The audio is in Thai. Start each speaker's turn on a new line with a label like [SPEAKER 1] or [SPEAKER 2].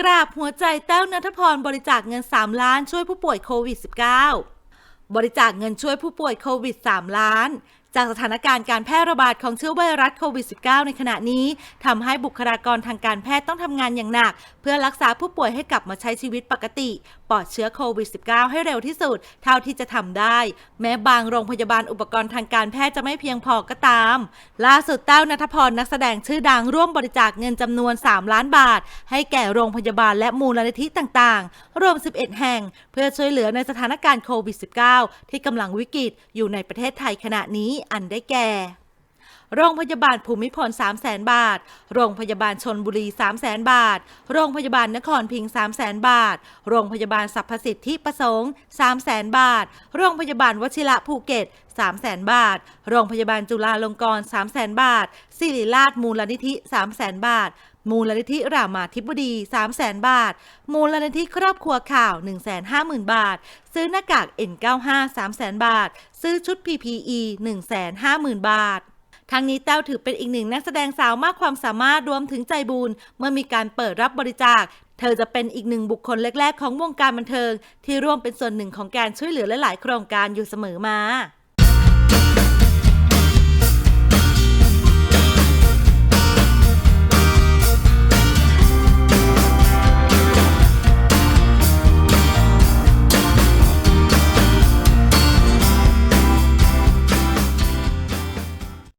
[SPEAKER 1] กราบหัวใจแต้วนัทพรบริจาคเงิน 3 ล้านช่วยผู้ป่วยโควิด -19 บริจาคเงินช่วยผู้ป่วยโควิด 3 ล้าน จากสถานการณ์การแพร่ระบาดของเชื้อไวรัสโควิด -19 ในขณะนี้ทำให้บุคลากรทางการแพทย์ต้องทำงานอย่างหนัก เพื่อรักษาผู้ป่วยให้กลับมาใช้ชีวิตปกติปลอดเชื้อโควิด -19 ให้เร็วที่สุด เท่าที่จะทำได้ แม้บางโรงพยาบาลอุปกรณ์ทางการแพทย์จะไม่เพียงพอก็ตาม ล่าสุดแต้วนัทพรนักแสดงชื่อดังร่วมบริจาคเงินจำนวน 3 ล้านบาท ให้แก่โรงพยาบาลและมูลนิธิต่างๆ รวม 11 แห่ง เพื่อช่วยเหลือในสถานการณ์โควิด -19 ที่กำลังวิกฤตอยู่ในประเทศไทยขณะนี้อันได้แก่ โรงพยาบาลภูมิพล 3 0 0แสนบาท โรงพยาบาลชนบุรี 3 0 0แสนบาท โรงพยาบาลนครพิงค์ 3 0 0แสนบาท โรงพยาบาลสรรพสิทธิประสงค์ 3 0 0แสนบาท โรงพยาบาลวชิระภูเก็ต3 0 0แสนบาท โรงพยาบาลจุฬาลงกรณ์ 3 0 0แสนบาท ศิริราชมูลนิธิ 3 0 0แสนบาท มูลนิธิรามาธิบดี 3 0 0แสนบาท มูลนิธิครอบครัวข่าว 1 5 0 0 0 0 บาท ซื้อหน้ากาก N95 3 0 0แสนบาท ซื้อชุด PPE 1 5 0 0 0 0 บาท ทั้งนี้แต้วถือเป็นอีกหนึ่งนักแสดงสาวมากความสามารถรวมถึงใจบุญเมื่อมีการเปิดรับบริจาค เธอจะเป็นอีกหนึ่งบุคคลแรก ๆ ของวงการบันเทิง ที่ร่วมเป็นส่วนหนึ่งของการช่วยเหลือหลายๆ โครงการอยู่เสมอมา